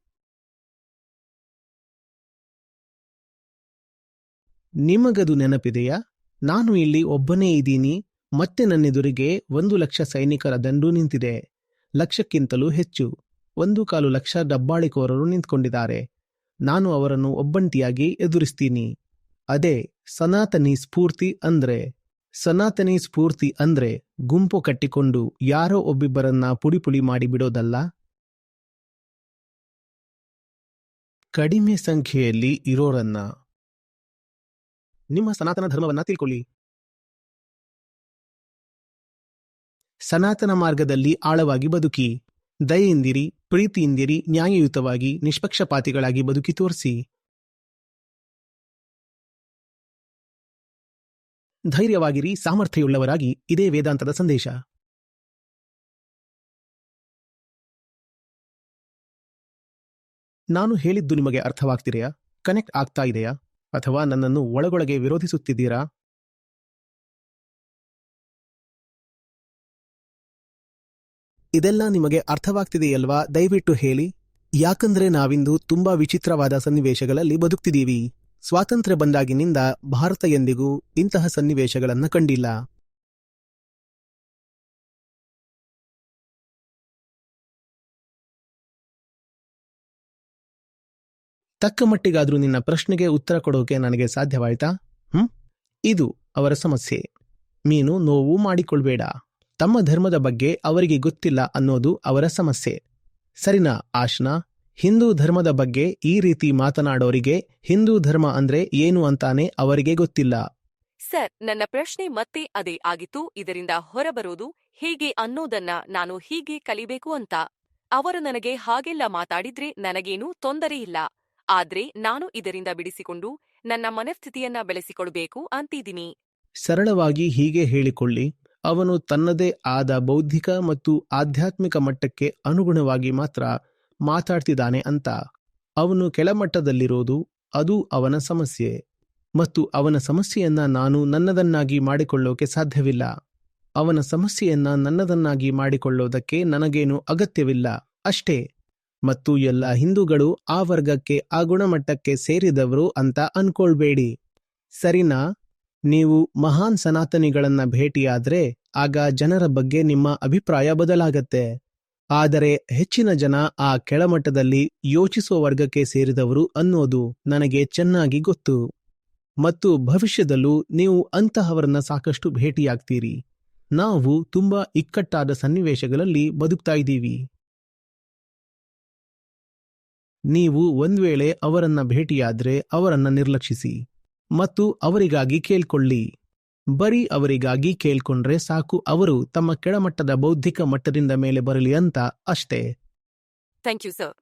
ನಿಮಗದು ನೆನಪಿದೆಯಾ? ನಾನು ಇಲ್ಲಿ ಒಬ್ಬನೇ ಇದ್ದೀನಿ, ಮತ್ತೆ ನನ್ನೆದುರಿಗೆ ಒಂದು ಲಕ್ಷ ಸೈನಿಕರ ದಂಡು ನಿಂತಿದೆ. ಲಕ್ಷಕ್ಕಿಂತಲೂ ಹೆಚ್ಚು, ಒಂದು ಕಾಲು ಲಕ್ಷ ಡಬ್ಬಾಳಿಕೋರರು ನಿಂತ್ಕೊಂಡಿದ್ದಾರೆ. ನಾನು ಅವರನ್ನು ಒಬ್ಬಂಟಿಯಾಗಿ ಎದುರಿಸ್ತೀನಿ. ಅದೇ ಸನಾತನಿ ಸ್ಫೂರ್ತಿ ಅಂದ್ರೆ. ಸನಾತನಿ ಸ್ಫೂರ್ತಿ ಅಂದ್ರೆ ಗುಂಪು ಕಟ್ಟಿಕೊಂಡು ಯಾರೋ ಒಬ್ಬಿಬ್ಬರನ್ನ ಪುಡಿಪುಡಿ ಮಾಡಿ ಬಿಡೋದಲ್ಲ? ಕಡಿಮೆ ಸಂಖ್ಯೆಯಲ್ಲಿ ಇರೋರನ್ನ. ನಿಮ್ಮ ಸನಾತನ ಧರ್ಮವನ್ನ ತಿಳ್ಕೊಳ್ಳಿ. ಸನಾತನ ಮಾರ್ಗದಲ್ಲಿ ಆಳವಾಗಿ ಬದುಕಿ. ದಯೆಯಿಂದಿರಿ, ಪ್ರೀತಿಯಿಂದಿರಿ, ನ್ಯಾಯಯುತವಾಗಿ, ನಿಷ್ಪಕ್ಷಪಾತಿಗಳಾಗಿ ಬದುಕಿ ತೋರಿಸಿ. ಧೈರ್ಯವಾಗಿರಿ, ಸಾಮರ್ಥ್ಯವುಳ್ಳವರಾಗಿ, ಇದೇ ವೇದಾಂತದ ಸಂದೇಶ. ನಾನು ಹೇಳಿದ್ದು ನಿಮಗೆ ಅರ್ಥವಾಗ್ತಿದೆಯಾ? ಕನೆಕ್ಟ್ ಆಗ್ತಾ ಇದೆಯಾ? ಅಥವಾ ನನ್ನನ್ನು ಒಳಗೊಳಗೆ ವಿರೋಧಿಸುತ್ತಿದ್ದೀರಾ? ಇದೆಲ್ಲ ನಿಮಗೆ ಅರ್ಥವಾಗ್ತಿದೆಯಲ್ವಾ? ದಯವಿಟ್ಟು ಹೇಳಿ. ಯಾಕಂದ್ರೆ ನಾವಿಂದು ತುಂಬಾ ವಿಚಿತ್ರವಾದ ಸನ್ನಿವೇಶಗಳಲ್ಲಿ ಬದುಕ್ತಿದ್ದೀವಿ. ಸ್ವಾತಂತ್ರ್ಯ ಬಂದಾಗಿನಿಂದ ಭಾರತ ಎಂದಿಗೂ ಇಂತಹ ಸನ್ನಿವೇಶಗಳನ್ನು ಕಂಡಿಲ್ಲ. ತಕ್ಕ ಮಟ್ಟಿಗಾದ್ರೂ ನಿನ್ನ ಪ್ರಶ್ನೆಗೆ ಉತ್ತರ ಕೊಡೋಕೆ ನನಗೆ ಸಾಧ್ಯವಾಯ್ತಾ? ಹ್ಮ್? ಇದು ಅವರ ಸಮಸ್ಯೆ. ನೀನು ನೋವು ಮಾಡಿಕೊಳ್ಬೇಡ. ತಮ್ಮ ಧರ್ಮದ ಬಗ್ಗೆ ಅವರಿಗೆ ಗೊತ್ತಿಲ್ಲ ಅನ್ನೋದು ಅವರ ಸಮಸ್ಯೆ. ಸರಿನಾ, ಆಶ್ನಾ? ಹಿಂದೂ ಧರ್ಮದ ಬಗ್ಗೆ ಈ ರೀತಿ ಮಾತನಾಡೋರಿಗೆ ಹಿಂದೂ ಧರ್ಮ ಅಂದ್ರೆ ಏನು ಅಂತಾನೆ ಅವರಿಗೆ ಗೊತ್ತಿಲ್ಲ. ಸರ್ ನನ್ನ ಪ್ರಶ್ನೆ ಮತ್ತೆ ಅದೇ ಆಗಿತ್ತು. ಇದರಿಂದ ಹೊರಬರೋದು ಹೇಗೆ ಅನ್ನೋದನ್ನ ನಾನು ಹೀಗೆ ಕಲಿಬೇಕು ಅಂತ. ಅವರು ನನಗೆ ಹಾಗೆಲ್ಲ ಮಾತಾಡಿದ್ರೆ ನನಗೇನೂ ತೊಂದರೆ ಇಲ್ಲ. ಆದ್ರೆ ನಾನು ಇದರಿಂದ ಬಿಡಿಸಿಕೊಂಡು ನನ್ನ ಮನಸ್ಥಿತಿಯನ್ನ ಬೆಳೆಸಿಕೊಳ್ಬೇಕು ಅಂತಿದ್ದೀನಿ. ಸರಳವಾಗಿ ಹೀಗೆ ಹೇಳಿಕೊಳ್ಳಿ. ಅವನು ತನ್ನದೇ ಆದ ಬೌದ್ಧಿಕ ಮತ್ತು ಆಧ್ಯಾತ್ಮಿಕ ಮಟ್ಟಕ್ಕೆ ಅನುಗುಣವಾಗಿ ಮಾತ್ರ ಮಾತಾಡ್ತಿದ್ದಾನೆ ಅಂತ ಅವನು ಕೆಳಮಟ್ಟದಲ್ಲಿರೋದು ಅದು ಅವನ ಸಮಸ್ಯೆ. ಮತ್ತು ಅವನ ಸಮಸ್ಯೆಯನ್ನ ನಾನು ನನ್ನದನ್ನಾಗಿ ಮಾಡಿಕೊಳ್ಳೋಕೆ ಸಾಧ್ಯವಿಲ್ಲ. ಅವನ ಸಮಸ್ಯೆಯನ್ನ ನನ್ನದನ್ನಾಗಿ ಮಾಡಿಕೊಳ್ಳೋದಕ್ಕೆ ನನಗೇನು ಅಗತ್ಯವಿಲ್ಲ. ಅಷ್ಟೇ. ಮತ್ತು ಎಲ್ಲ ಹಿಂದೂಗಳು ಆ ವರ್ಗಕ್ಕೆ, ಆ ಗುಣಮಟ್ಟಕ್ಕೆ ಸೇರಿದವರು ಅಂತ ಅನ್ಕೊಳ್ಬೇಡಿ. ಸರಿನಾ? ನೀವು ಮಹಾನ್ ಸನಾತನಿಗಳನ್ನ ಭೇಟಿಯಾದ್ರೆ ಆಗ ಜನರ ಬಗ್ಗೆ ನಿಮ್ಮ ಅಭಿಪ್ರಾಯ ಬದಲಾಗತ್ತೆ. ಆದರೆ ಹೆಚ್ಚಿನ ಜನ ಆ ಕೆಳಮಟ್ಟದಲ್ಲಿ ಯೋಚಿಸುವ ವರ್ಗಕ್ಕೆ ಸೇರಿದವರು ಅನ್ನೋದು ನನಗೆ ಚೆನ್ನಾಗಿ ಗೊತ್ತು. ಮತ್ತು ಭವಿಷ್ಯದಲ್ಲೂ ನೀವು ಅಂತಹವರನ್ನ ಸಾಕಷ್ಟು ಭೇಟಿಯಾಗ್ತೀರಿ. ನಾವು ತುಂಬಾ ಇಕ್ಕಟ್ಟಾದ ಸನ್ನಿವೇಶಗಳಲ್ಲಿ ಬದುಕ್ತಾ ಇದ್ದೀವಿ. ನೀವು ಒಂದ್ ವೇಳೆ ಅವರನ್ನ ಭೇಟಿಯಾದ್ರೆ ಅವರನ್ನ ನಿರ್ಲಕ್ಷಿಸಿ. ಮತ್ತು ಅವರಿಗಾಗಿ ಕೇಳ್ಕೊಳ್ಳಿ. ಬರೀ ಅವರಿಗಾಗಿ ಕೇಳ್ಕೊಂಡ್ರೆ ಸಾಕು, ಅವರು ತಮ್ಮ ಕೆಳಮಟ್ಟದ ಬೌದ್ಧಿಕ ಮಟ್ಟದಿಂದ ಮೇಲೆ ಬರಲಿ ಅಂತ ಅಷ್ಟೇ. Thank you sir.